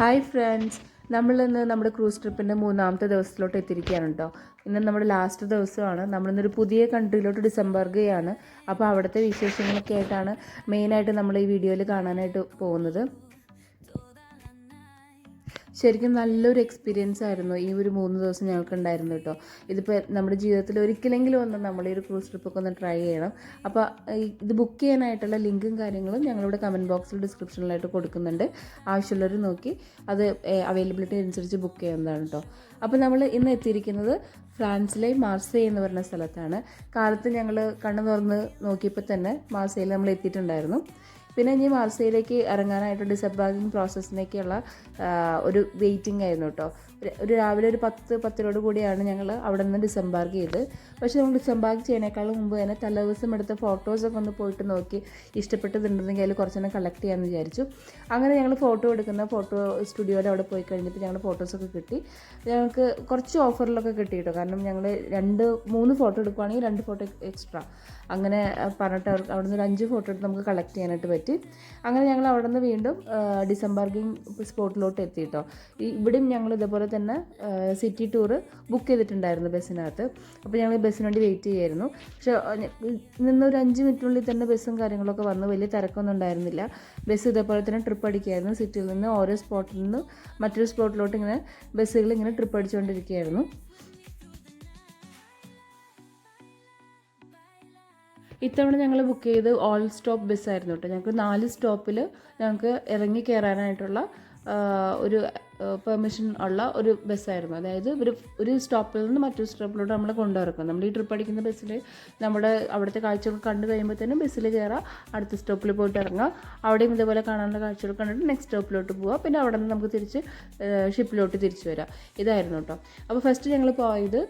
Hi friends നമ്മൾ ഇന്ന് നമ്മുടെ ക്രൂസ് ട്രിപ്പിന്റെ മൂന്നാമത്തെ ദിവസത്തിലോട്ട് എത്തിയിരിക്കുകയാണ് കേട്ടോ ഇന്ന് നമ്മുടെ ലാസ്റ്റ് ദിവസമാണ്. നമ്മളിന്നൊരു പുതിയ കൺട്രിയിലോട്ട് ഡിസംബർഗ് ചെയ്യാണ്. അപ്പോൾ അവിടുത്തെ വിശേഷങ്ങളൊക്കെ ആയിട്ടാണ് മെയിനായിട്ട് നമ്മൾ ഈ വീഡിയോയിൽ കാണാനായിട്ട് പോകുന്നത്. ശരിക്കും നല്ലൊരു എക്സ്പീരിയൻസ് ആയിരുന്നു ഈ ഒരു മൂന്ന് ദിവസം ഞങ്ങൾക്ക് ഉണ്ടായിരുന്നു കേട്ടോ. ഇതിപ്പോൾ നമ്മുടെ ജീവിതത്തിൽ ഒരിക്കലെങ്കിലും ഒന്ന് നമ്മൾ ഈ ഒരു ക്രൂസ് ട്രിപ്പൊക്കെ ഒന്ന് ട്രൈ ചെയ്യണം. അപ്പോൾ ഇത് ബുക്ക് ചെയ്യാനായിട്ടുള്ള ലിങ്കും കാര്യങ്ങളും ഞങ്ങളിവിടെ കമന്റ് ബോക്സിൽ ഡിസ്ക്രിപ്ഷനിലായിട്ട് കൊടുക്കുന്നുണ്ട്. ആവശ്യമുള്ളവർ നോക്കി അത് അവൈലബിലിറ്റി അനുസരിച്ച് ബുക്ക് ചെയ്യുന്നതാണ് കേട്ടോ. അപ്പോൾ നമ്മൾ ഇന്ന് എത്തിയിരിക്കുന്നത് ഫ്രാൻസിലെ മാർസേ എന്ന് പറഞ്ഞ സ്ഥലത്താണ്. കാലത്ത് ഞങ്ങൾ കണ്ണു തുറന്ന് നോക്കിയപ്പോൾ തന്നെ മാർസയിൽ നമ്മൾ എത്തിയിട്ടുണ്ടായിരുന്നു. പിന്നെ ഇനി മാർസയിലേക്ക് ഇറങ്ങാനായിട്ട് ഡിസബാഗിങ് പ്രോസസ്സിനേക്കുള്ള ഒരു വെയിറ്റിംഗ് ആയിരുന്നു കേട്ടോ ഒരു- രാവിലെ ഒരു പത്ത് പത്തിനോട് കൂടിയാണ് ഞങ്ങൾ അവിടെ നിന്ന് ഡിസംബാർക്ക് ചെയ്ത്. പക്ഷേ നമ്മൾ ഡിസംബാർക്ക് ചെയ്യുന്നേക്കാളും മുമ്പ് തന്നെ തലേ ദിവസം എടുത്ത ഫോട്ടോസൊക്കെ ഒന്ന് പോയിട്ട് നോക്കി ഇഷ്ടപ്പെട്ടതുണ്ടെങ്കിൽ അതിൽ കുറച്ചെണ്ണം കളക്ട് ചെയ്യാമെന്ന് വിചാരിച്ചു. അങ്ങനെ ഞങ്ങൾ ഫോട്ടോ എടുക്കുന്ന ഫോട്ടോ സ്റ്റുഡിയോയുടെ അവിടെ പോയി കഴിഞ്ഞപ്പോൾ ഞങ്ങൾ ഫോട്ടോസൊക്കെ കിട്ടി. ഞങ്ങൾക്ക് കുറച്ച് ഓഫറിലൊക്കെ കിട്ടി കേട്ടോ. കാരണം ഞങ്ങൾ രണ്ട് മൂന്ന് ഫോട്ടോ എടുക്കുവാണെങ്കിൽ രണ്ട് ഫോട്ടോ എക്സ്ട്രാ അങ്ങനെ പറഞ്ഞിട്ട് അവർക്ക് അവിടെ നിന്ന് ഒരു അഞ്ച് ഫോട്ടോ എടുത്ത് നമുക്ക് കളക്ട് ചെയ്യാനായിട്ട് പറ്റി. അങ്ങനെ ഞങ്ങൾ അവിടെ നിന്ന് വീണ്ടും ഡിസംബാർക്കിംഗ് സ്പോട്ടിലോട്ട് എത്തി കേട്ടോ. ഈ ഇവിടെയും ഞങ്ങൾ ഇതേപോലെ തന്നെ സിറ്റി ടൂർ ബുക്ക് ചെയ്തിട്ടുണ്ടായിരുന്നു ബസ്സിനകത്ത്. അപ്പോൾ ഞങ്ങൾ ബസ്സിന് വേണ്ടി വെയിറ്റ് ചെയ്യായിരുന്നു. പക്ഷേ നിന്ന് ഒരു അഞ്ച് മിനിറ്റിനുള്ളിൽ തന്നെ ബസ്സും കാര്യങ്ങളൊക്കെ വന്ന്. വലിയ തിരക്കൊന്നും ഉണ്ടായിരുന്നില്ല. ബസ് ഇതേപോലെ തന്നെ ട്രിപ്പ് അടിക്കുകയായിരുന്നു സിറ്റിയിൽ നിന്ന് ഓരോ സ്പോട്ടിൽ നിന്ന് മറ്റൊരു സ്പോട്ടിലോട്ട് ഇങ്ങനെ ബസ്സുകൾ ഇങ്ങനെ ട്രിപ്പ് അടിച്ചുകൊണ്ടിരിക്കുകയായിരുന്നു ഇത്തവണ ഞങ്ങൾ ബുക്ക് ചെയ്ത് ഓൾ സ്റ്റോപ്പ് ബസ്സായിരുന്നു കേട്ടോ. ഞങ്ങൾക്ക് നാല് സ്റ്റോപ്പിൽ ഞങ്ങൾക്ക് ഇറങ്ങി കയറാനായിട്ടുള്ള ഒരു പെർമിഷൻ ഉള്ള ഒരു ബസ്സായിരുന്നു. അതായത് ഒരു ഒരു സ്റ്റോപ്പിൽ നിന്ന് മറ്റൊരു സ്റ്റോപ്പിലോട്ട് നമ്മളെ കൊണ്ടുവരക്കും നമ്മൾ ഈ ട്രിപ്പ് അടിക്കുന്ന ബസ്സിൽ നമ്മൾ അവിടുത്തെ കാഴ്ചകൾ കണ്ടു കഴിയുമ്പോഴത്തേനും ബസ്സിൽ കയറാം അടുത്ത സ്റ്റോപ്പിൽ പോയിട്ട് ഇറങ്ങാം. അവിടെയും ഇതേപോലെ കാണാനുള്ള കാഴ്ചകൾ കണ്ടിട്ട് നെക്സ്റ്റ് സ്റ്റോപ്പിലോട്ട് പോവാം. പിന്നെ അവിടെ നിന്ന് നമുക്ക് തിരിച്ച് ഷിപ്പിലോട്ട് തിരിച്ചു വരാം. ഇതായിരുന്നു കേട്ടോ അപ്പോൾ ഫസ്റ്റ് ഞങ്ങൾ പോയത്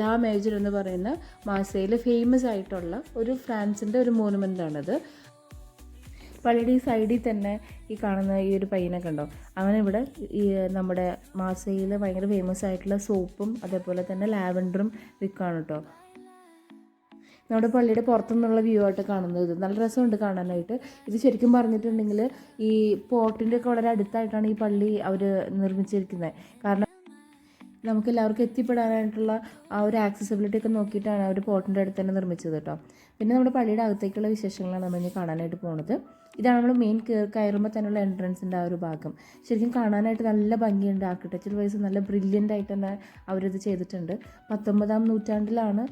ലാ മേജർ എന്ന് പറയുന്ന മാസയിൽ ഫേമസ് ആയിട്ടുള്ള ഒരു ഫ്രാൻസിന്റെ ഒരു മോണുമെന്റ് ആണത്. പള്ളിയുടെ ഈ സൈഡിൽ തന്നെ ഈ കാണുന്ന ഈ ഒരു പയ്യനൊക്കെ ഉണ്ടോ? അവനിവിടെ ഈ നമ്മുടെ മാസയിൽ ഭയങ്കര ഫേമസ് ആയിട്ടുള്ള സോപ്പും അതേപോലെ തന്നെ ലാവൻഡറും വിൽക്കാണ് കേട്ടോ. നമ്മുടെ പള്ളിയുടെ പുറത്തുനിന്നുള്ള വ്യൂ ആയിട്ട് കാണുന്നത് നല്ല രസമുണ്ട് കാണാനായിട്ട്. ഇത് ശരിക്കും പറഞ്ഞിട്ടുണ്ടെങ്കിൽ ഈ പോർട്ടിന്റെ ഒക്കെ വളരെ അടുത്തായിട്ടാണ് ഈ പള്ളി അവർ നിർമ്മിച്ചിരിക്കുന്നത്. കാരണം നമുക്ക് എല്ലാവർക്കും എത്തിപ്പെടാനായിട്ടുള്ള ആ ഒരു ആക്സസിബിലിറ്റി ഒക്കെ നോക്കിയിട്ടാണ് അവർ പോട്ടിന്റെ അടുത്ത് തന്നെ നിർമ്മിച്ചത് കേട്ടോ പിന്നെ നമ്മുടെ പള്ളിയുടെ അകത്തേക്കുള്ള വിശേഷങ്ങളാണ് നമ്മൾ ഇനി കാണാനായിട്ട് പോകുന്നത് ഇതാണ് നമ്മൾ മെയിൻ കയറുമ്പോൾ തന്നെയുള്ള എൻട്രൻസിന്റെ ആ ഒരു ഭാഗം. ശരിക്കും കാണാനായിട്ട് നല്ല ഭംഗിയുണ്ട്. ആർക്കിടെക്ചർ വൈസ് നല്ല ബ്രില്യന്റ് ആയിട്ട് തന്നെ അവരിത് ചെയ്തിട്ടുണ്ട്. പത്തൊമ്പതാം നൂറ്റാണ്ടിലാണ്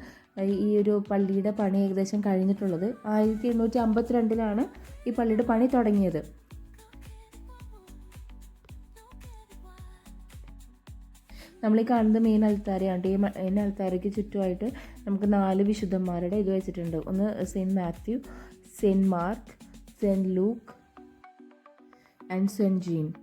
ഈ ഒരു പള്ളിയുടെ പണി ഏകദേശം കഴിഞ്ഞിട്ടുള്ളത്. ആയിരത്തി എണ്ണൂറ്റി അമ്പത്തിരണ്ടിലാണ് ഈ പള്ളിയുടെ പണി തുടങ്ങിയത്. നമ്മൾ ഈ കാണുന്നത് മെയിൻ അൽത്താരയാണ് ഈ മെയിൻ അൽത്താരയ്ക്ക് ചുറ്റുമായിട്ട് നമുക്ക് നാല് വിശുദ്ധന്മാരുടെ ഇത് വെച്ചിട്ടുണ്ട്. ഒന്ന് saint Matthew saint Mark saint Luke and saint John.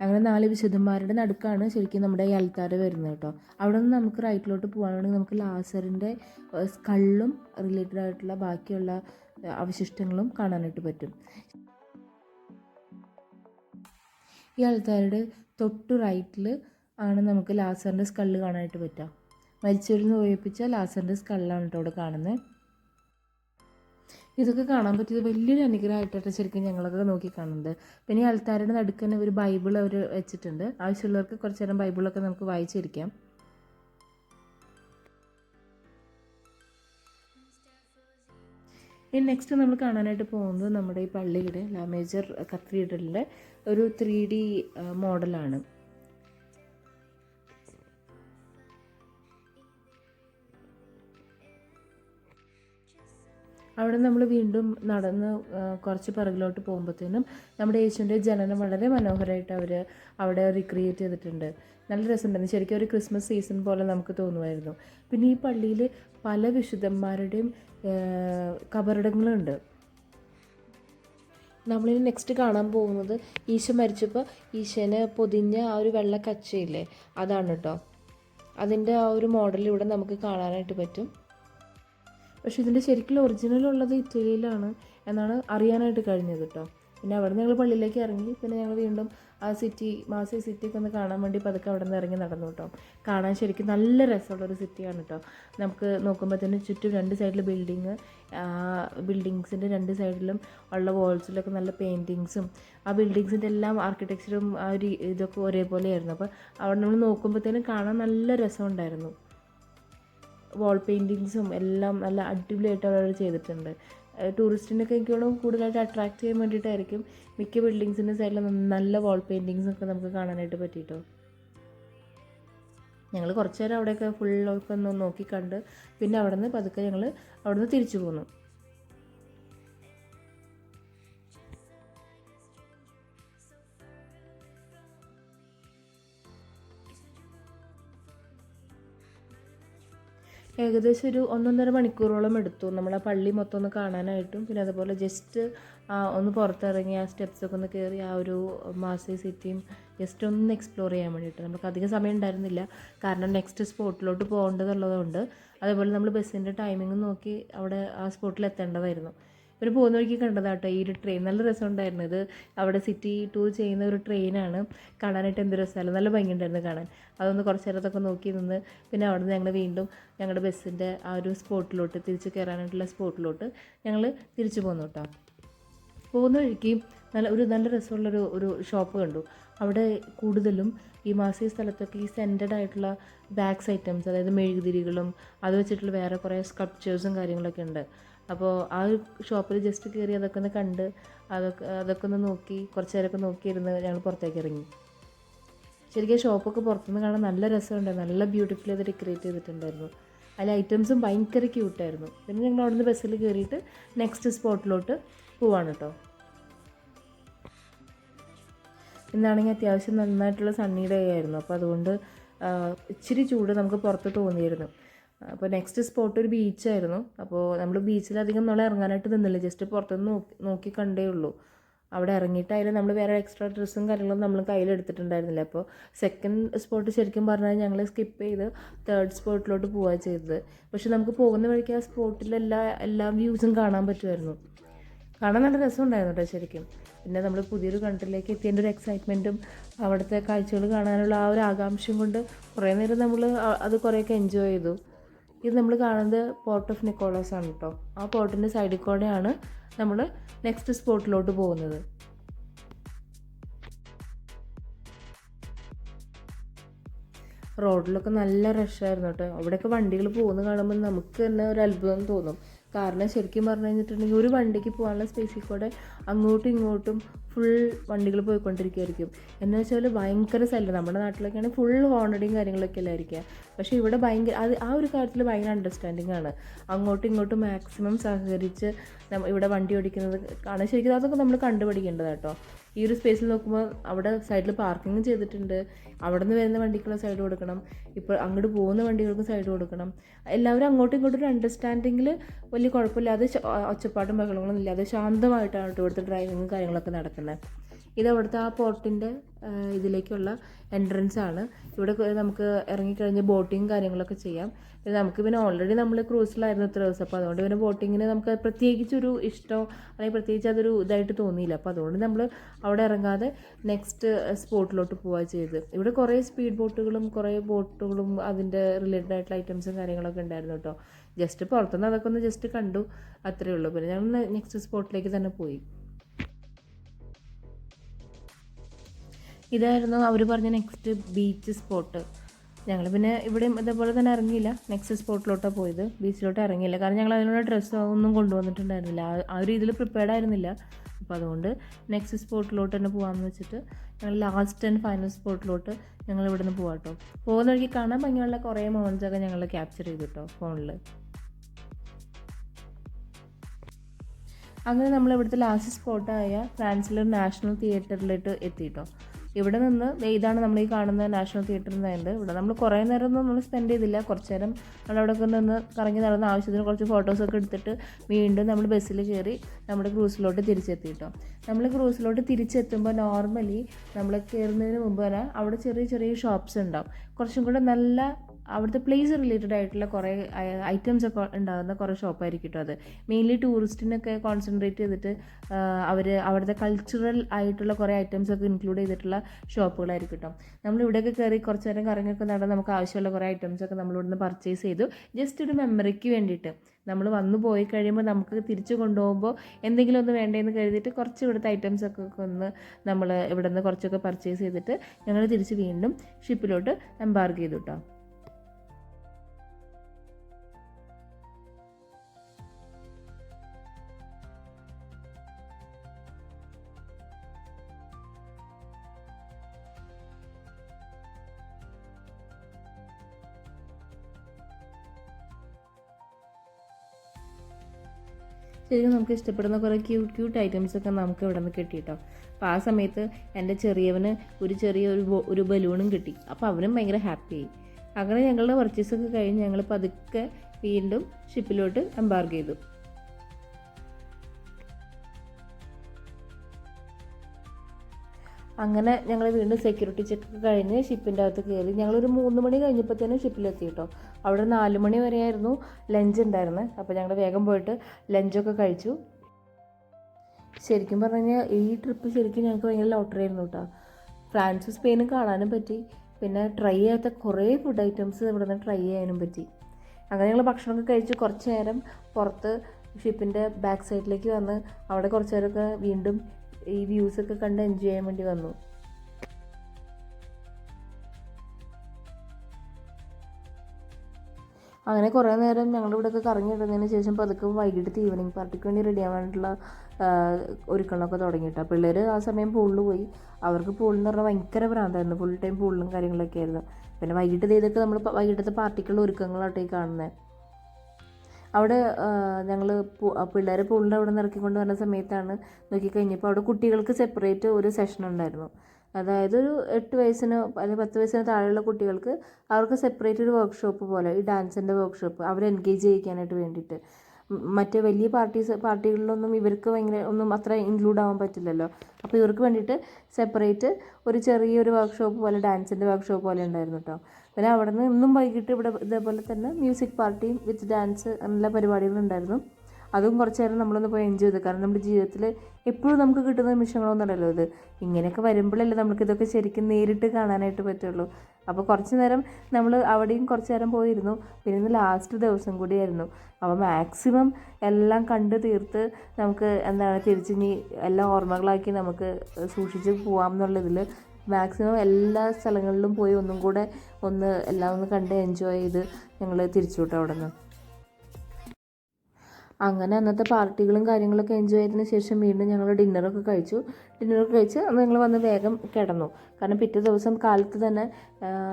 അങ്ങനെ നാല് വിശുദ്ധന്മാരുടെ നടുക്കാണ് ശരിക്കും നമ്മുടെ ഈ അൽത്താര വരുന്നത് കേട്ടോ. അവിടെ നിന്ന് നമുക്ക് റൈറ്റിലോട്ട് പോകുകയാണെങ്കിൽ നമുക്ക് ലാസറിന്റെ സ്കള്ളും റിലേറ്റഡ് ആയിട്ടുള്ള ബാക്കിയുള്ള അവശിഷ്ടങ്ങളും കാണാനായിട്ട് പറ്റും. ഈ ആൾക്കാരുടെ തൊട്ട് റൈറ്റിൽ ആണ് നമുക്ക് ലാസറിന്റെ സ്കള്ള് കാണാനായിട്ട് പറ്റുക. മരിച്ചവരിൽ നിന്ന് ഒഴിപ്പിച്ച ലാസറിന്റെ സ്കള്ളാണ് കേട്ടോ അവിടെ കാണുന്നത്. ഇതൊക്കെ കാണാൻ പറ്റിയത് വലിയൊരു അനുഗ്രഹമായിട്ടാണ് ശരിക്കും ഞങ്ങളൊക്കെ നോക്കി കാണുന്നത്. പിന്നെ ഈ ആൾക്കാരുടെ നടുക്ക് തന്നെ ഒരു ബൈബിൾ അവർ വെച്ചിട്ടുണ്ട്. ആവശ്യമുള്ളവർക്ക് കുറച്ച് നേരം ബൈബിളൊക്കെ നമുക്ക് വായിച്ചിരിക്കാം. ഇനി നെക്സ്റ്റ് നമ്മൾ കാണാനായിട്ട് പോകുന്നത് നമ്മുടെ ഈ പള്ളിയുടെ ലാമേജർ കത്തീഡ്രലിന്റെ ഒരു ത്രീ ഡി മോഡലാണ്. അവിടെ നമ്മൾ വീണ്ടും നടന്ന് കുറച്ച് പിറകിലോട്ട് പോകുമ്പോഴത്തേനും നമ്മുടെ യേശുവിന്റെ ജനനം വളരെ മനോഹരമായിട്ട് അവർ അവിടെ റിക്രിയേറ്റ് ചെയ്തിട്ടുണ്ട്. നല്ല രസമുണ്ടായിരുന്നു. ശരിക്കും ഒരു ക്രിസ്മസ് സീസൺ പോലെ നമുക്ക് തോന്നുമായിരുന്നു. പിന്നെ ഈ പള്ളിയിൽ പല വിശുദ്ധന്മാരുടെയും കബറിടങ്ങളുണ്ട്. നമ്മളിനി നെക്സ്റ്റ് കാണാൻ പോകുന്നത് ഈശോ മരിച്ചപ്പോൾ ഈശോനെ പൊതിഞ്ഞ ആ ഒരു വെള്ള കച്ചയില്ലേ അതാണ് കേട്ടോ. അതിന്റെ ആ ഒരു മോഡൽ ഇവിടെ നമുക്ക് കാണാനായിട്ട് പറ്റും. പക്ഷെ ഇതിന്റെ ശരിക്കും ഒറിജിനൽ ഉള്ളത് ഇറ്റലിയിലാണ് എന്നാണ് അറിയാനായിട്ട് കഴിഞ്ഞത് കേട്ടോ. പിന്നെ അവിടെ ഞങ്ങൾ പള്ളിയിലേക്ക് ഇറങ്ങി പിന്നെ ഞങ്ങൾ വീണ്ടും ആ സിറ്റി മാസി സിറ്റിയൊക്കെ ഒന്ന് കാണാൻ വേണ്ടി പതുക്കെ അവിടെ നിന്ന് ഇറങ്ങി നടന്നു കേട്ടോ. കാണാൻ ശരിക്കും നല്ല രസമുള്ളൊരു സിറ്റിയാണ് കേട്ടോ. നമുക്ക് നോക്കുമ്പോൾ തന്നെ ചുറ്റും രണ്ട് സൈഡിൽ ബിൽഡിങ് ബിൽഡിങ്സിന്റെ രണ്ട് സൈഡിലും ഉള്ള വാൾസിലൊക്കെ നല്ല പെയിന്റിങ്സും ആ ബിൽഡിങ്സിന്റെ എല്ലാം ആർക്കിടെക്ചറും ആ ഒരു ഇതൊക്കെ ഒരേപോലെ ആയിരുന്നു അപ്പോൾ അവിടെ നമ്മൾ നോക്കുമ്പോഴത്തേനും കാണാൻ നല്ല രസമുണ്ടായിരുന്നു. വാൾ പെയിന്റിങ്സും എല്ലാം നല്ല അടിപൊളിയായിട്ട് അവർ ചെയ്തിട്ടുണ്ട്. ടൂറിസ്റ്റിനൊക്കെ എനിക്കോളും കൂടുതലായിട്ട് അട്രാക്ട് ചെയ്യാൻ വേണ്ടിയിട്ടായിരിക്കും മിക്ക ബിൽഡിങ്സിന്റെ സൈഡിൽ നല്ല വാൾ പെയിന്റിങ്സൊക്കെ നമുക്ക് കാണാനായിട്ട് പറ്റിയിട്ടോ. ഞങ്ങൾ കുറച്ച് നേരം അവിടെയൊക്കെ ഫുള്ളൊക്കെ ഒന്ന് നോക്കി കണ്ട് പിന്നെ അവിടെ നിന്ന് പതുക്കെ ഞങ്ങൾ അവിടെ നിന്ന് തിരിച്ചു പോന്നു. ഏകദേശം ഒരു ഒന്നൊന്നര മണിക്കൂറോളം എടുത്തു. നമ്മളെ പള്ളി മൊത്തം ഒന്ന് കാണാനായിട്ടും പിന്നെ അതുപോലെ ജസ്റ്റ് ഒന്ന് പുറത്തിറങ്ങി ആ സ്റ്റെപ്സൊക്കെ ഒന്ന് കയറി ആ ഒരു മാസി സിറ്റിയും ജസ്റ്റ് ഒന്ന് എക്സ്പ്ലോർ ചെയ്യാൻ വേണ്ടിയിട്ട്. നമുക്ക് അധികം സമയം ഉണ്ടായിരുന്നില്ല. കാരണം നെക്സ്റ്റ് സ്പോട്ടിലോട്ട് പോകേണ്ടതുള്ളതുകൊണ്ട്. അതേപോലെ നമ്മൾ ബസ്സിന്റെ ടൈമിംഗ് നോക്കി അവിടെ ആ സ്പോട്ടിൽ എത്തേണ്ടതായിരുന്നു. ഇവർ പോകുന്ന വഴിക്ക് കണ്ടതാട്ടോ. ഈ ഒരു ട്രെയിൻ നല്ല രസമുണ്ടായിരുന്നു ഇത്. അവിടെ സിറ്റി ടൂർ ചെയ്യുന്ന ഒരു ട്രെയിനാണ് കാണാനായിട്ട് എന്ത് രസമല്ല നല്ല ഭംഗിയുണ്ടായിരുന്നു കാണാൻ. അതൊന്ന് കുറച്ച് നേരത്തൊക്കെ നോക്കി നിന്ന് പിന്നെ അവിടെ നിന്ന് ഞങ്ങൾ വീണ്ടും ഞങ്ങളുടെ ബസ്സിന്റെ ആ ഒരു സ്പോട്ടിലോട്ട് തിരിച്ച് കയറാനായിട്ടുള്ള സ്പോട്ടിലോട്ട് ഞങ്ങൾ തിരിച്ചു പോന്നു കേട്ടോ പോകുന്ന വഴിക്ക് നല്ല ഒരു നല്ല രസമുള്ളൊരു ഒരു ഷോപ്പ് കണ്ടു. അവിടെ കൂടുതലും ഈ മാസി സ്ഥലത്തൊക്കെ ഈ സെന്റഡ് ആയിട്ടുള്ള ബാഗ്സ് ഐറ്റംസ് അതായത് മെഴുകുതിരികളും അത് വെച്ചിട്ടുള്ള വേറെ കുറേ സ്കൾപ്ചേഴ്സും കാര്യങ്ങളൊക്കെ ഉണ്ട്. അപ്പോൾ ആ ഒരു ഷോപ്പിൽ ജസ്റ്റ് കയറി അതൊക്കെ ഒന്ന് കണ്ട് അതൊക്കെ അതൊക്കെ ഒന്ന് നോക്കി കുറച്ച് നേരമൊക്കെ നോക്കിയിരുന്ന് ഞങ്ങൾ പുറത്തേക്ക് ഇറങ്ങി. ശരിക്കും ഷോപ്പൊക്കെ പുറത്തുനിന്ന് കാണാൻ നല്ല രസമുണ്ടായിരുന്നു നല്ല ബ്യൂട്ടിഫുൾ അത് ഡെക്കറേറ്റ് ചെയ്തിട്ടുണ്ടായിരുന്നു. അതിൽ ഐറ്റംസും ഭയങ്കര ക്യൂട്ടായിരുന്നു പിന്നെ ഞങ്ങൾ അവിടുന്ന് ബസ്സിൽ കയറിയിട്ട് നെക്സ്റ്റ് സ്പോട്ടിലോട്ട് പോവാണ് കേട്ടോ ഇന്നാണെങ്കിൽ അത്യാവശ്യം നന്നായിട്ടുള്ള സണ്ണി ഡേ ആയിരുന്നു. അപ്പോൾ അതുകൊണ്ട് ഇച്ചിരി ചൂട് നമുക്ക് പുറത്ത് തോന്നിയിരുന്നു. അപ്പോൾ നെക്സ്റ്റ് സ്പോട്ട് ഒരു ബീച്ചായിരുന്നു അപ്പോൾ നമ്മൾ ബീച്ചിലധികം നമ്മൾ ഇറങ്ങാനായിട്ട് നിന്നില്ല. ജസ്റ്റ് പുറത്തുനിന്ന് നോക്കി നോക്കി കണ്ടേ ഉള്ളൂ. അവിടെ ഇറങ്ങിയിട്ടായാലും നമ്മൾ വേറെ എക്സ്ട്രാ ഡ്രസ്സും കാര്യങ്ങളും നമ്മൾ കയ്യിലെടുത്തിട്ടുണ്ടായിരുന്നില്ല അപ്പോൾ സെക്കൻഡ് സ്പോട്ട് ശരിക്കും പറഞ്ഞാൽ ഞങ്ങൾ സ്കിപ്പ് ചെയ്ത് തേർഡ് സ്പോട്ടിലോട്ട് പോവുക ചെയ്തത്. പക്ഷെ നമുക്ക് പോകുന്ന വഴിക്ക് ആ സ്പോട്ടിലെല്ലാ എല്ലാ വ്യൂസും കാണാൻ പറ്റുമായിരുന്നു കാണാൻ നല്ല രസമുണ്ടായിരുന്നു കേട്ടോ ശരിക്കും. പിന്നെ നമ്മൾ പുതിയൊരു കൺട്രിയിലേക്ക് എത്തിയതിന്റെ ഒരു എക്സൈറ്റ്മെന്റും അവിടുത്തെ കാഴ്ചകൾ കാണാനുള്ള ആ ഒരു ആകാംക്ഷയും കൊണ്ട് കുറേ നേരം നമ്മൾ അത് കുറേയൊക്കെ എൻജോയ് ചെയ്തു. ഇത് നമ്മൾ കാണുന്നത് പോർട്ട് ഓഫ് നിക്കോളാസ് ആണ് കേട്ടോ ആ പോർട്ടിന്റെ സൈഡിൽ കൂടെയാണ് നമ്മൾ നെക്സ്റ്റ് സ്പോട്ടിലോട്ട് പോകുന്നത്. റോഡിലൊക്കെ നല്ല റഷായിരുന്നു കേട്ടോ അവിടെയൊക്കെ വണ്ടികൾ പോകുന്ന കാണുമ്പോൾ നമുക്ക് തന്നെ ഒരു അത്ഭുതം തോന്നും. കാരണം ശരിക്കും പറഞ്ഞു കഴിഞ്ഞിട്ടുണ്ടെങ്കിൽ ഒരു വണ്ടിക്ക് പോകാനുള്ള സ്പേസിൽ കൂടെ അങ്ങോട്ടും ഇങ്ങോട്ടും ഫുൾ വണ്ടികൾ പോയിക്കൊണ്ടിരിക്കുമായിരിക്കും എന്ന് വെച്ചാൽ ഭയങ്കര സ്ഥലം നമ്മുടെ നാട്ടിലൊക്കെയാണ് ഫുൾ ഹോണടിയും കാര്യങ്ങളൊക്കെ അല്ലായിരിക്കുക. പക്ഷേ ഇവിടെ ഭയങ്കര അത് ആ ഒരു കാര്യത്തിൽ ഭയങ്കര അണ്ടർസ്റ്റാൻഡിങ് ആണ്. അങ്ങോട്ടും ഇങ്ങോട്ടും മാക്സിമം സഹകരിച്ച് ഇവിടെ വണ്ടി ഓടിക്കുന്നത് കാണാൻ ശരിക്കും അതൊക്കെ നമ്മൾ കണ്ടുപിടിക്കേണ്ടത് കേട്ടോ ഈ ഒരു സ്പേസിൽ നോക്കുമ്പോൾ അവിടെ സൈഡിൽ പാർക്കിംഗ് ചെയ്തിട്ടുണ്ട്. അവിടെ നിന്ന് വരുന്ന വണ്ടിക്കുള്ള സൈഡ് കൊടുക്കണം. ഇപ്പോൾ അങ്ങോട്ട് പോകുന്ന വണ്ടികൾക്ക് സൈഡ് കൊടുക്കണം. എല്ലാവരും അങ്ങോട്ടും ഇങ്ങോട്ടും ഒരു അണ്ടർസ്റ്റാൻഡിങ്ങിൽ വലിയ കുഴപ്പമില്ലാതെ ഒച്ചപ്പാടും ബഹളങ്ങളും ഇല്ലാതെ ശാന്തമായിട്ടാണ് ഇവിടുത്തെ ഡ്രൈവിങ്ങും കാര്യങ്ങളൊക്കെ നടക്കുന്നത്. ഇത് അവിടുത്തെ ആ പോർട്ടിന്റെ ഇതിലേക്കുള്ള എൻട്രൻസ് ആണ്. ഇവിടെ നമുക്ക് ഇറങ്ങിക്കഴിഞ്ഞ് ബോട്ടിങ് കാര്യങ്ങളൊക്കെ ചെയ്യാം. പിന്നെ നമുക്ക് പിന്നെ ഓൾറെഡി നമ്മൾ ക്രൂസിലായിരുന്നു ഇത്ര ദിവസം. അപ്പോൾ അതുകൊണ്ട് പിന്നെ ബോട്ടിങ്ങിന് നമുക്ക് പ്രത്യേകിച്ചൊരു ഇഷ്ടം അല്ലെങ്കിൽ പ്രത്യേകിച്ച് അതൊരു ഇതായിട്ട് തോന്നിയില്ല. അപ്പോൾ അതുകൊണ്ട് നമ്മൾ അവിടെ ഇറങ്ങാതെ നെക്സ്റ്റ് സ്പോട്ടിലോട്ട് പോവുക ചെയ്ത് ഇവിടെ കുറേ സ്പീഡ് ബോട്ടുകളും കുറേ ബോട്ടുകളും അതിന്റെ റിലേറ്റഡ് ആയിട്ടുള്ള ഐറ്റംസും കാര്യങ്ങളൊക്കെ ഉണ്ടായിരുന്നു കേട്ടോ. ജസ്റ്റ് പുറത്തുനിന്ന് അതൊക്കെ ഒന്ന് ജസ്റ്റ് കണ്ടു. അത്രയേ ഉള്ളൂ. പിന്നെ ഞങ്ങൾ നെക്സ്റ്റ് സ്പോട്ടിലേക്ക് തന്നെ പോയി. ഇതായിരുന്നു അവർ പറഞ്ഞ നെക്സ്റ്റ് ബീച്ച് സ്പോട്ട് ഞങ്ങൾ പിന്നെ ഇവിടെ ഇതേപോലെ തന്നെ ഇറങ്ങിയില്ല. നെക്സ്റ്റ് സ്പോട്ടിലോട്ടാണ് പോയത്. ബീച്ചിലോട്ട് ഇറങ്ങിയില്ല. കാരണം ഞങ്ങൾ അതിനുള്ള ഡ്രസ്സ് ഒന്നും കൊണ്ടുവന്നിട്ടുണ്ടായിരുന്നില്ല. ആ ഒരു ഇതിൽ പ്രിപ്പയർഡ് ആയിരുന്നില്ല. അപ്പോൾ അതുകൊണ്ട് നെക്സ്റ്റ് സ്പോട്ടിലോട്ട് തന്നെ പോകാമെന്ന് വെച്ചിട്ട് ഞങ്ങൾ ലാസ്റ്റ് ആൻഡ് ഫൈനൽ സ്പോട്ടിലോട്ട് ഞങ്ങൾ ഇവിടെ നിന്ന് പോകാം കേട്ടോ പോകുന്ന വഴിക്ക് കാണാൻ ഭംഗിയുള്ള കുറേ മൊമെന്റ്സൊക്കെ ഞങ്ങൾ ക്യാപ്ചർ ചെയ്തു കേട്ടോ ഫോണിൽ അങ്ങനെ നമ്മൾ ഇവിടുത്തെ ലാസ്റ്റ് സ്പോട്ടായ ഫ്രാൻസിലെ നാഷണൽ തിയേറ്ററിലോട്ട് എത്തിയിട്ടോ ഇവിടെ നിന്ന് ഇതാണ് നമ്മൾ ഈ കാണുന്ന നാഷണൽ തിയേറ്ററിൽ നിന്നുണ്ട് ഇവിടെ നമ്മൾ കുറേ നേരം ഒന്നും നമ്മൾ സ്പെൻഡ് ചെയ്തില്ല. കുറച്ച് നേരം നമ്മൾ അവിടെ നിന്ന് കറങ്ങി നടന്ന ആവശ്യത്തിന് കുറച്ച് ഫോട്ടോസൊക്കെ എടുത്തിട്ട് വീണ്ടും നമ്മൾ ബസ്സിൽ കയറി നമ്മുടെ ക്രൂസിലോട്ട് തിരിച്ചെത്തി കേട്ടോ നമ്മൾ ക്രൂസിലോട്ട് തിരിച്ചെത്തുമ്പോൾ നോർമലി നമ്മൾ കയറുന്നതിന് മുമ്പ് തന്നെ അവിടെ ചെറിയ ചെറിയ ഷോപ്സ് ഉണ്ടാവും. കുറച്ചും കൂടെ നല്ല അവിടുത്തെ പ്ലേസ് റിലേറ്റഡ് ആയിട്ടുള്ള കുറേ ഐറ്റംസ് ഒക്കെ ഉണ്ടാകുന്ന കുറേ ഷോപ്പായിരിക്കും കേട്ടോ അത്. മെയിൻലി ടൂറിസ്റ്റിനൊക്കെ കോൺസെൻട്രേറ്റ് ചെയ്തിട്ട് അവർ അവിടുത്തെ കൾച്ചറൽ ആയിട്ടുള്ള കുറേ ഐറ്റംസ് ഒക്കെ ഇൻക്ലൂഡ് ചെയ്തിട്ടുള്ള ഷോപ്പുകളായിരിക്കും കേട്ടോ നമ്മൾ ഇവിടെയൊക്കെ കയറി കുറച്ച് നേരം കറങ്ങിയൊക്കെ നടന്ന് നമുക്ക് ആവശ്യമുള്ള കുറേ ഐറ്റംസ് ഒക്കെ നമ്മൾ ഇവിടുന്ന് പർച്ചേസ് ചെയ്തു. ജസ്റ്റ് ഒരു മെമ്മറിക്ക് വേണ്ടിയിട്ട്. നമ്മൾ വന്നു പോയി കഴിയുമ്പോൾ നമുക്ക് തിരിച്ചു കൊണ്ടുപോകുമ്പോൾ എന്തെങ്കിലും ഒന്ന് വേണ്ടതെന്ന് കരുതിയിട്ട് കുറച്ച് ഇവിടുത്തെ ഐറ്റംസ് ഒക്കെ ഒന്ന് നമ്മൾ ഇവിടെ നിന്ന് കുറച്ചൊക്കെ പർച്ചേസ് ചെയ്തിട്ട് ഞങ്ങൾ തിരിച്ച് വീണ്ടും ഷിപ്പിലോട്ട് എംബാർക്ക് ചെയ്തു കേട്ടോ ശരിക്കും നമുക്ക് ഇഷ്ടപ്പെടുന്ന കുറേ ക്യൂട്ട് ക്യൂട്ട് ഐറ്റംസൊക്കെ നമുക്ക് ഇവിടെ നിന്ന് കിട്ടി കേട്ടോ അപ്പോൾ ആ സമയത്ത് എന്റെ ചെറിയവന് ഒരു ചെറിയ ഒരു ഒരു ബലൂണും കിട്ടി. അപ്പോൾ അവനും ഭയങ്കര ഹാപ്പി ആയി. അങ്ങനെ ഞങ്ങളുടെ പർച്ചേസൊക്കെ കഴിഞ്ഞ് ഞങ്ങൾ പതുക്കെ വീണ്ടും ഷിപ്പിലോട്ട് എംബാർക്ക് ചെയ്തു. അങ്ങനെ ഞങ്ങൾ വീണ്ടും സെക്യൂരിറ്റി ചെക്ക് കഴിഞ്ഞ് ഷിപ്പിന്റെ അകത്ത് കയറി ഞങ്ങളൊരു മൂന്ന് മണി കഴിഞ്ഞപ്പോൾ തന്നെ ഷിപ്പിലെത്തി കേട്ടോ അവിടെ നാല് മണി വരെയായിരുന്നു ലഞ്ച് ഉണ്ടായിരുന്നത് അപ്പോൾ ഞങ്ങൾ വേഗം പോയിട്ട് ലഞ്ചൊക്കെ കഴിച്ചു. ശരിക്കും പറഞ്ഞു കഴിഞ്ഞാൽ ഈ ട്രിപ്പ് ശരിക്കും ഞങ്ങൾക്ക് ഭയങ്കര ലോട്ടറി ആയിരുന്നു കേട്ടോ ഫ്രാൻസും സ്പെയിനും കാണാനും പറ്റി. പിന്നെ ട്രൈ ചെയ്യാത്ത കുറേ ഫുഡ് ഐറ്റംസ് ഇവിടെ നിന്ന് ട്രൈ ചെയ്യാനും പറ്റി. അങ്ങനെ ഞങ്ങൾ ഭക്ഷണമൊക്കെ കഴിച്ച് കുറച്ച് നേരം പുറത്ത് ഷിപ്പിന്റെ ബാക്ക് സൈഡിലേക്ക് വന്ന് അവിടെ കുറച്ച് നേരമൊക്കെ വീണ്ടും ഈ വ്യൂസ് ഒക്കെ കണ്ട് എൻജോയ് ചെയ്യാൻ വേണ്ടി വന്നു. അങ്ങനെ കുറേ നേരം ഞങ്ങളുടെ ഇവിടെയൊക്കെ കറങ്ങി ഇടുന്നതിന് ശേഷം പതുക്കെ വൈകിട്ട് ഈവനിങ് പാർട്ടിക്ക് വേണ്ടി റെഡി ആവാനായിട്ടുള്ള ഒരുക്കങ്ങളൊക്കെ തുടങ്ങിയിട്ടാ. പിള്ളേർ ആ സമയം പൂളിൽ പോയി. അവർക്ക് പൂളെന്ന് പറഞ്ഞാൽ ഭയങ്കര ഭ്രാന്തായിരുന്നു. ഫുൾ ടൈം പൂളിലും കാര്യങ്ങളൊക്കെ ആയിരുന്നു. പിന്നെ വൈകിട്ട് ഇതൊക്കെ നമ്മൾ വൈകിട്ടത്തെ പാർട്ടിക്കുള്ള ഒരുക്കങ്ങളാട്ടോ ഈ കാണുന്നത് അവിടെ ഞങ്ങൾ പിള്ളേരെ പൂളിന്റെ അവിടെ നിന്ന് ഇറക്കിക്കൊണ്ട് വരുന്ന സമയത്താണ് നോക്കിക്കഴിഞ്ഞപ്പോൾ അവിടെ കുട്ടികൾക്ക് സെപ്പറേറ്റ് ഒരു സെഷൻ ഉണ്ടായിരുന്നു. അതായത് ഒരു എട്ട് വയസ്സിന് അല്ലെങ്കിൽ പത്ത് വയസ്സിന് താഴെയുള്ള കുട്ടികൾക്ക് അവർക്ക് സെപ്പറേറ്റ് ഒരു വർക്ക്ഷോപ്പ് പോലെ ഈ ഡാൻസിന്റെ വർക്ക്ഷോപ്പ് അവരെ എൻഗേജ് ചെയ്യിക്കാനായിട്ട് വേണ്ടിയിട്ട്. മറ്റേ വലിയ പാർട്ടീസ് പാർട്ടികളിലൊന്നും ഇവർക്ക് ഭയങ്കര ഒന്നും അത്ര ഇൻക്ലൂഡ് ആവാൻ പറ്റില്ലല്ലോ. അപ്പോൾ ഇവർക്ക് വേണ്ടിയിട്ട് സെപ്പറേറ്റ് ഒരു ചെറിയൊരു വർക്ക്ഷോപ്പ് പോലെ ഡാൻസിന്റെ വർക്ക്ഷോപ്പ് പോലെ ഉണ്ടായിരുന്നു കേട്ടോ പിന്നെ അവിടെ നിന്ന് ഇന്നും വൈകിട്ട് ഇവിടെ ഇതേപോലെ തന്നെ മ്യൂസിക് പാർട്ടിയും വിത്ത് ഡാൻസ് നല്ല പരിപാടികളുണ്ടായിരുന്നു. അതും കുറച്ച് നേരം നമ്മളൊന്ന് പോയി എൻജോയ് ചെയ്തു. കാരണം നമ്മുടെ ജീവിതത്തിൽ എപ്പോഴും നമുക്ക് കിട്ടുന്ന നിമിഷങ്ങളൊന്നുമല്ലല്ലോ ഇത്. ഇങ്ങനെയൊക്കെ വരുമ്പോഴല്ലേ നമുക്ക് ഇതൊക്കെ ശരിക്കും നേരിട്ട് കാണാനായിട്ട് പറ്റുള്ളൂ. അപ്പോൾ കുറച്ച് നേരം നമ്മൾ അവിടെയും കുറച്ച് നേരം പോയിരുന്നു. പിന്നെ ഇന്ന് ലാസ്റ്റ് ദിവസം കൂടിയായിരുന്നു. അപ്പോൾ മാക്സിമം എല്ലാം കണ്ട് തീർത്ത് നമുക്ക് എന്താണ് തിരിച്ചിനി എല്ലാം ഓർമ്മകളാക്കി നമുക്ക് സൂക്ഷിച്ച് പോകാം എന്നുള്ളതിൽ മാക്സിമം എല്ലാ സ്ഥലങ്ങളിലും പോയി ഒന്നും കൂടെ ഒന്ന് എല്ലാം ഒന്ന് കണ്ട് എൻജോയ് ചെയ്ത് ഞങ്ങൾ തിരിച്ചു വിട്ടു അവിടെ നിന്ന് അങ്ങനെ അന്നത്തെ പാർട്ടികളും കാര്യങ്ങളൊക്കെ എൻജോയ് ചെയ്തതിന് ശേഷം വീണ്ടും ഞങ്ങൾ ഡിന്നറൊക്കെ കഴിച്ചു. ഡിന്നറൊക്കെ കഴിച്ച് ഞങ്ങൾ വന്ന് വേഗം കിടന്നു. കാരണം പിറ്റേ ദിവസം കാലത്ത് തന്നെ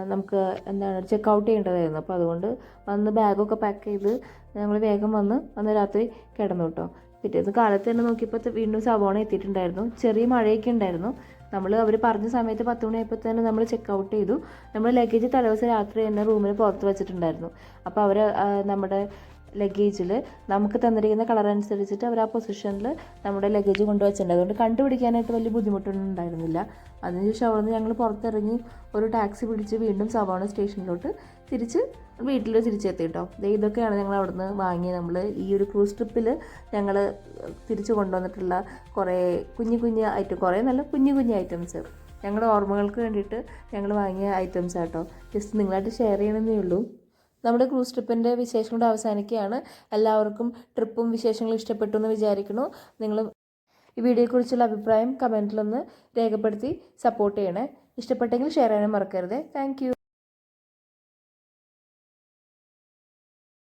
നമുക്ക് എന്താണ് ചെക്ക് ഔട്ട് ചെയ്യേണ്ടതായിരുന്നു. അപ്പോൾ അതുകൊണ്ട് വന്ന് ബാഗൊക്കെ പാക്ക് ചെയ്ത് ഞങ്ങൾ വേഗം വന്ന് അന്ന് രാത്രി കിടന്നു കേട്ടോ. പിറ്റേന്ന് കാലത്ത് തന്നെ നോക്കിയപ്പോൾ വീണ്ടും സവോണ എത്തിയിട്ടുണ്ടായിരുന്നു. ചെറിയ മഴയൊക്കെ ഉണ്ടായിരുന്നു. നമ്മൾ അവർ പറഞ്ഞ സമയത്ത് പത്ത് മണിയായപ്പോൾ തന്നെ നമ്മൾ ചെക്ക് ഔട്ട് ചെയ്തു. നമ്മൾ ലഗേജ് തലേദിവസം രാത്രി തന്നെ റൂമിന് പുറത്ത് വെച്ചിട്ടുണ്ടായിരുന്നു. അപ്പോൾ അവർ നമ്മുടെ ലഗേജിൽ നമുക്ക് തന്നിരിക്കുന്ന കളർ അനുസരിച്ചിട്ട് അവർ ആ പൊസിഷനിൽ നമ്മുടെ ലഗേജ് കൊണ്ടുവച്ചിട്ടുണ്ട്. അതുകൊണ്ട് കണ്ടുപിടിക്കാനായിട്ട് വലിയ ബുദ്ധിമുട്ടൊന്നും ഉണ്ടായിരുന്നില്ല. അതിനുശേഷം അവിടെ നിന്ന് ഞങ്ങൾ പുറത്തിറങ്ങി ഒരു ടാക്സി പിടിച്ച് വീണ്ടും സവാണ സ്റ്റേഷനിലോട്ട് തിരിച്ച് വീട്ടിൽ തിരിച്ചെത്തി കേട്ടോ ഇതൊക്കെയാണ് ഞങ്ങൾ അവിടുന്ന് വാങ്ങി നമ്മൾ ഈ ഒരു ക്രൂസ് ട്രിപ്പിൽ ഞങ്ങൾ തിരിച്ചു കൊണ്ടുവന്നിട്ടുള്ള കുറേ കുഞ്ഞു കുഞ്ഞു ഐറ്റം കുറേ നല്ല കുഞ്ഞു കുഞ്ഞു ഐറ്റംസ് ഞങ്ങളുടെ ഓർമ്മകൾക്ക് വേണ്ടിയിട്ട് ഞങ്ങൾ വാങ്ങിയ ഐറ്റംസ് ആട്ടോ ജസ്റ്റ് നിങ്ങളായിട്ട് ഷെയർ ചെയ്യണമെന്നേ ഉള്ളൂ. നമ്മുടെ ക്രൂസ് ട്രിപ്പിന്റെ വിശേഷങ്ങളുടെ അവസാനിക്കുകയാണ്. എല്ലാവർക്കും ട്രിപ്പും വിശേഷങ്ങളും ഇഷ്ടപ്പെട്ടു എന്ന് വിചാരിക്കുന്നു. നിങ്ങൾ ഈ വീഡിയോയെക്കുറിച്ചുള്ള അഭിപ്രായം കമന്റിലൊന്ന് രേഖപ്പെടുത്തി സപ്പോർട്ട് ചെയ്യണേ. ഇഷ്ടപ്പെട്ടെങ്കിൽ ഷെയർ ചെയ്യാനും മറക്കരുത്. താങ്ക്